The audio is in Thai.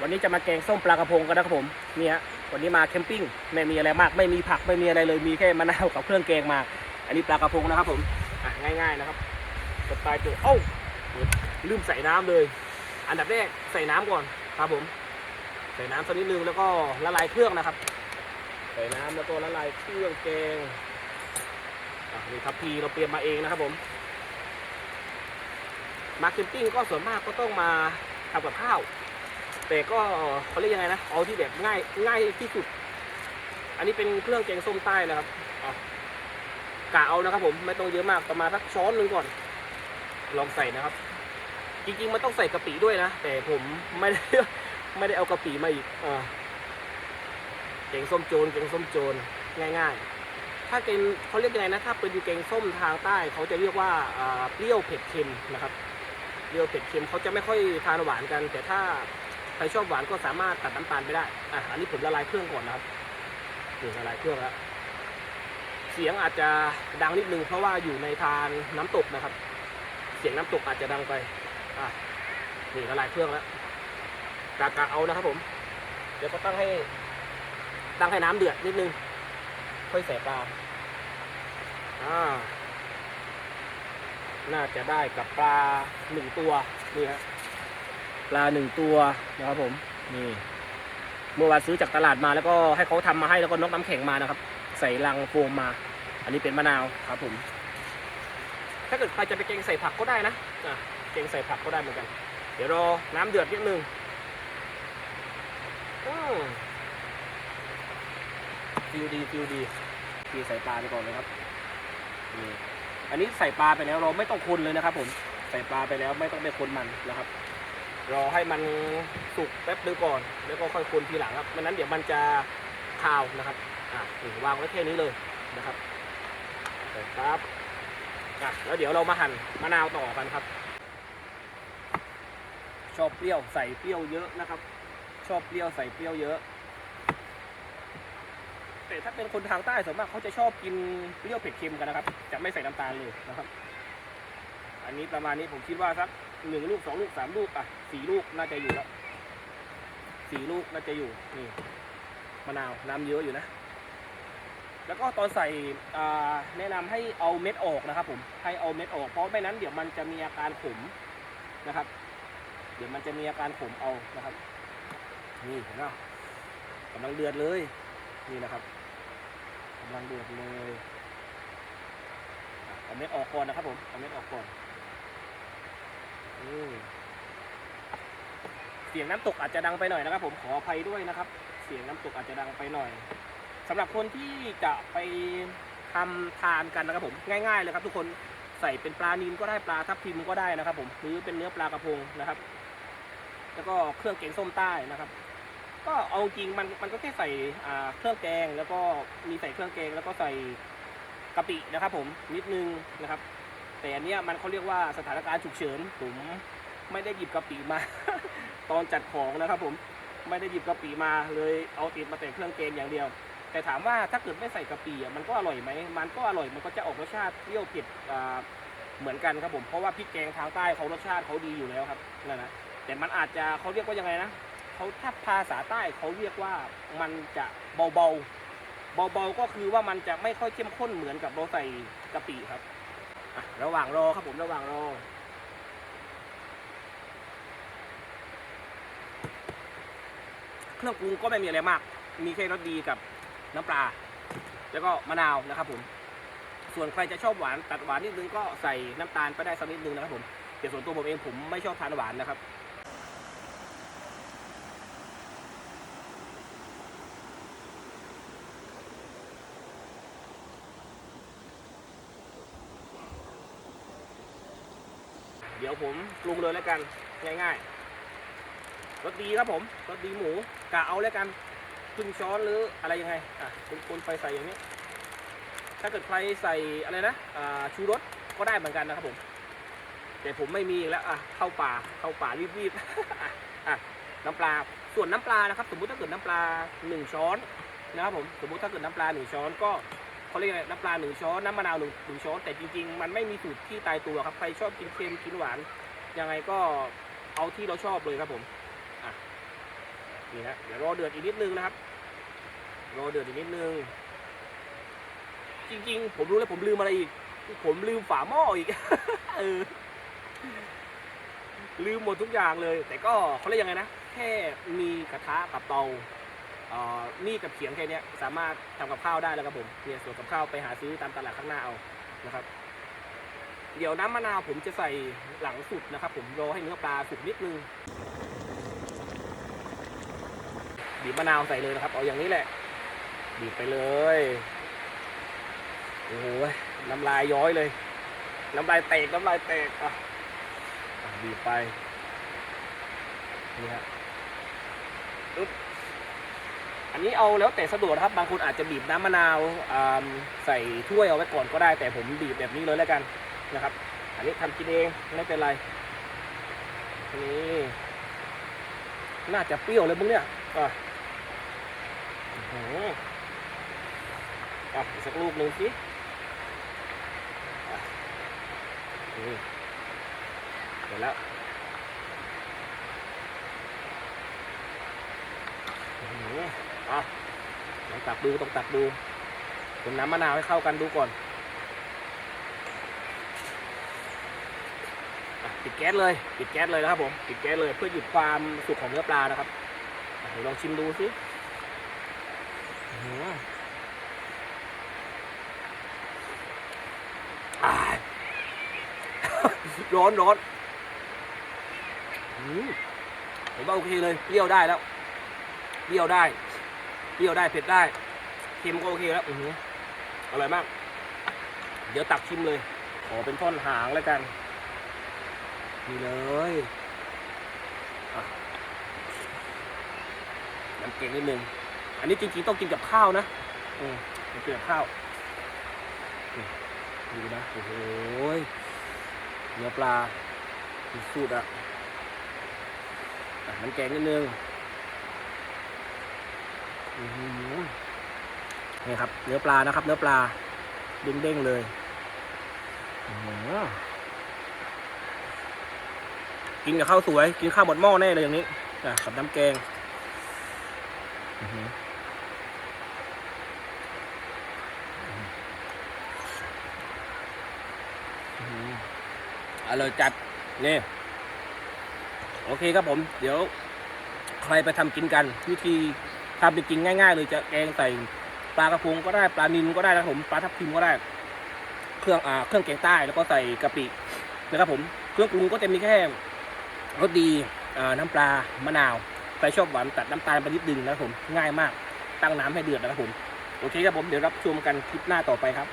วันนี้จะมาแกงส้มปลากระพงกันนะครับผมนี่ฮะวันนี้มาแคมปิ้งไม่มีอะไรมาก ไม่มีผักไม่มีอะไรเลยมีแค่มะนาวกับเครื่องแกงมา อันนี้ปลากระพงนะครับผมอะง่าย ๆนะครับสไตล์ตัวเอ้าลืมใส่น้ำเลย อันดับแรกใส่น้ำก่อนครับผม ใส่น้ำสักนิดนึงแล้วก็ละลายเครื่องนะครับ ใส่น้ำแล้วก็ละลายเครื่องแกงนี่ครับพีเราเตรียมมาเองนะครับผมมาแคมปิ้งก็ส่วนมากก็ต้องมาทำกับข้าว แต่ก็เขาเรียกยังไงนะ เอาที่แบบง่ายง่ายที่สุด อันนี้เป็นเครื่องแกงส้มใต้นะครับกะเอานะครับ ผมไม่ต้องเยอะมากประมาณสักช้อนหนึ่งก่อน ลองใส่นะครับ จริงๆมันต้องใส่กะปิด้วยนะแต่ผมไม่ได้ไม่ได้เอากะปิมาอีกอ่าแกงส้มโจรแกงส้มโจรง่าย ๆ ถ้าเกงเขาเรียกยังไงนะถ้าเป็นแกงส้มทางใต้เขาจะเรียกว่าอ่าเปรี้ยวเผ็ดเค็มนะครับเปรี้ยวเผ็ดเค็มเขาจะไม่ค่อยทานหวานกัน แต่ถ้า ใครชอบหวานก็สามารถตัดน้ำตาลไปได้อะอันนี้ผมละลายเครื่องก่อนนะครับนี่ละลายเครื่องแล้วเสียงอาจจะดังนิดนึงเพราะว่าอยู่ในทางน้ำตกนะครับ เสียงน้ำตกอาจจะดังไปอะนี่ละลายเครื่องแล้วกากะเอานะครับผม เดี๋ยวก็ตั้งให้ตั้งให้น้ำเดือดนิดนึง ค่อยใส่ปลาอ่าน่าจะได้กับปลาหนึ่งตัวนี่ฮะ ปลาหนึ่งตัวนะครับผมนี่เมื่อวานซื้อจากตลาดมาแล้วก็ให้เขาทำมาให้แล้วก็นกน้ำแข็งมานะครับ ใส่ลังโฟมมา อันนี้เป็นมะนาวครับผม ถ้าเกิดใครจะไปเกงใส่ผักก็ได้นะอะเกงใส่ผักก็ได้เหมือนกัน เดี๋ยวรอน้ำเดือดนิดนึงอืมฟิลดีฟิลดีฟีใส่ปลาไปก่อนเลยครับนี่อันนี้ใส่ปลาไปแล้วเราไม่ต้องคนเลยนะครับ ผมใส่ปลาไปแล้วไม่ต้องไปคนมันนะครับ รอให้มันสุกแป๊บนึงก่อน แล้วก็ค่อยคนทีหลังครับไม่นั้นเดี๋ยวมันจะคาวนะครับอะวางไว้แค่นี้เลยนะครับใส่ครับอะแล้วเดี๋ยวเรามาหั่นมะนาวต่อกันครับ ชอบเปรี้ยวใส่เปรี้ยวเยอะนะครับ ชอบเปรี้ยวใส่เปรี้ยวเยอะแต่ถ้าเป็นคนทางใต้ส่วนมากเขาจะชอบกินเปรี้ยวเผ็ดเค็มกันนะครับ จะไม่ใส่น้ำตาลเลยนะครับ อันนี้ประมาณนี้ผมคิดว่าสัก หนึ่งลูกสองลูกสามลูกอะสี่ลูกน่าจะอยู่แล้วสี่ลูกน่าจะอยู่นี่มะนาวน้ำเยอะอยู่นะ แล้วก็ตอนใส่แนะนำให้เอาเม็ดออกนะครับ ผมให้เอาเม็ดออกเพราะไม่นั้นเดี๋ยวมันจะมีอาการขมนะครับ เดี๋ยวมันจะมีอาการขมเอานะครับ นี่เห็นไหมกำลังเดือดเลยนี่นะครับกำลังเดือดเลยเอาเม็ดออกก่อนนะครับผมเอาเม็ดออกก่อน เสียงน้ำตกอาจจะดังไปหน่อยนะครับ ผมขออภัยด้วยนะครับ เสียงน้ำตกอาจจะดังไปหน่อยสำหรับคนที่จะไปทำทานกันนะครับผมง่าย ๆ เลยครับ ทุกคนใส่เป็นปลานิลก็ได้ปลาทับทิมก็ได้นะครับ ผมหรือเป็นเนื้อปลากระพงนะครับ แล้วก็เครื่องแกงส้มใต้นะครับ ก็เอาจริงมันมันก็แค่ใส่เครื่องแกงแล้วก็มีใส่เครื่องแกงแล้วก็ใส่กะปินะครับ ผมนิดนึงนะครับ แต่อันเนี้ยมันเขาเรียกว่าสถานการณ์ฉุกเฉินผมไม่ได้หยิบกระปิมา ตอนจัดของนะครับผมไม่ได้หยิบกะปิมาเลยเอาติดมาแต่เครื่องแกงอย่างเดียว แต่ถามว่าถ้าเกิดไม่ใส่กะปิมันก็อร่อยไหมมันก็อร่อยมันก็จะออกรสชาติเปรี้ยวเผ็ดเหมือนกันครับผมเพราะว่าพริกแกงทางใต้เขารสชาติเขาดีอยู่แล้วครับนั่นนะแต่มันอาจจะเขาเรียกว่ายังไงนะเขาถ้าภาษาใต้เขาเรียกว่ามันจะเบาๆเบาๆก็คือว่ามันจะไม่ค่อยเข้มข้นเหมือนกับเราใส่กะปิครับ ระหว่างรอครับผมระหว่างรอเครื่องปรุงก็ไม่มีอะไรมาก มีแค่รสดีกับน้ำปลา แล้วก็มะนาวนะครับผม ส่วนใครจะชอบหวานตัดหวานนิดนึงก็ใส่น้ำตาลไปได้สักนิดนึงนะครับผมแต่ส่วนตัวผมเองผมไม่ชอบทานหวานนะครับ ดี๋ยวผมปรุงเลยแล้วกันง่ายๆรสดีครับผมรสดีหมูกะเอาแล้วกันครึ่งช้อนหรืออะไรยังไงอะคุณคนไปใส่อย่างนี้ ถ้าเกิดใครใส่อะไรนะอ่าชูรสก็ได้เหมือนกันนะครับผม แต่ผมไม่มีแล้วอะเข้าป่าเข้าป่ารีบๆอะอะน้ำปลาส่วนน้ำปลานะครับ สมมุติถ้าเกิดน้ำปลาหนึ่งช้อนนะครับผมสมมุติถ้าเกิดน้ำปลาหนึ่งช้อนก็ เขาเรียกอะไรน้ำปลาหนึ่งช้อนน้ำมะนาวหนึ่งหนึ่งช้อนแต่จริง ๆ มันไม่มีสูตรที่ตายตัวครับใครชอบกินเค็มกินหวานยังไงก็เอาที่เราชอบเลยครับผมอะนี่ฮะเดี๋ยวรอเดือดอีกนิดนึงนะครับรอเดือดอีกนิดนึง จริง ๆ ผมรู้แล้วผมลืมอะไรอีก ผมลืมฝาหม้ออีกเออลืมหมดทุกอย่างเลย แต่ก็เขาเรียกยังไงนะ แค่มีกระทะกับเตา มีดกับเขียงแค่นี้สามารถทำกับข้าวได้แล้วครับผมเนี่ยส่วนกับข้าวไปหาซื้อตามตลาดข้างหน้าเอานะครับ เดี๋ยวน้ำมะนาวผมจะใส่หลังสุดนะครับ ผมรอให้เนื้อปลาสุกนิดนึงบีบมะนาวใส่เลยนะครับ เอาอย่างนี้แหละ บีบไปเลยโอ้โหน้ำลายย้อยเลย น้ำลายแตกน้ำลายแตกอะอะบีบไปนี่ฮะอึ๊บ อันนี้เอาแล้วแต่สะดวกนะครับ บางคนอาจจะบีบน้ำมะนาวใส่ถ้วยเอาไว้ก่อนก็ได้ แต่ผมบีบแบบนี้เลยแล้วกันนะครับ อันนี้ทำกินเองไม่เป็นไรนี่น่าจะเปรี้ยวเลยมึงเนี่ยอะอื้อหืออะสักลูกหนึ่งสิอะนี่เสร็จแล้วอื้อหื ออะลองตักดูต้องตักดูคนน้ำมะนาวให้เข้ากันดูก่อนอปิดแก๊สเลยปิดแก๊สเลยนะครับผมปิดแก๊สเลยเพื่อหยุดความสุกของเนื้อปลานะครับเดี๋ยวลองชิมดูสิอื้ออร้อนร้อนอืมผมว่าโอเคเลยเปรี้ยวได้แล้วเปรี้ยวได้ เปรี้ยวได้เผ็ดได้เค็มก็โอเคแล้วอือหืออร่อยมาก เดี๋ยวตักชิมเลยขอเป็นท่อนหางแล้วกันนี่เลยน้ำเก่งนิดนึงอันนี้จริงๆต้องกินกับข้าวนะอืมต้อกินกับข้าวดูนะโอ้โหยเนื้อปลาสุดอะน้ำแกงนิดนึง นี่ครับ เนื้อปลานะครับ เนื้อปลาเด้งๆเลยอื้อกินกับข้าวสวย กินข้าวหมดหม้อแน่เลยอย่างนี้กับน้ำแกงอื้อหืออื้อหืออร่อยจัดนี่โอเคครับผม เดี๋ยว ใครไปทำกินกันวิธี ทำเป็นจริงง่าย ๆ เลยจะแกงใส่ปลากระพงก็ได้ปลานิลก็ได้นะครับผมปลาทับทิมก็ได้ เครื่องอ่าเครื่องแกงใต้แล้วก็ใส่กะปินะครับผมเครื่องปรุงก็จะมีแค่รสดีอ่อน้ำปลามะนาวใครชอบหวานตัดน้ำตาลไปนิดนึงนะครับผมง่ายมากตั้งน้ำให้เดือดนะครับผมโอเคครับผมเดี๋ยวรับชมกันคลิปหน้าต่อไปครับ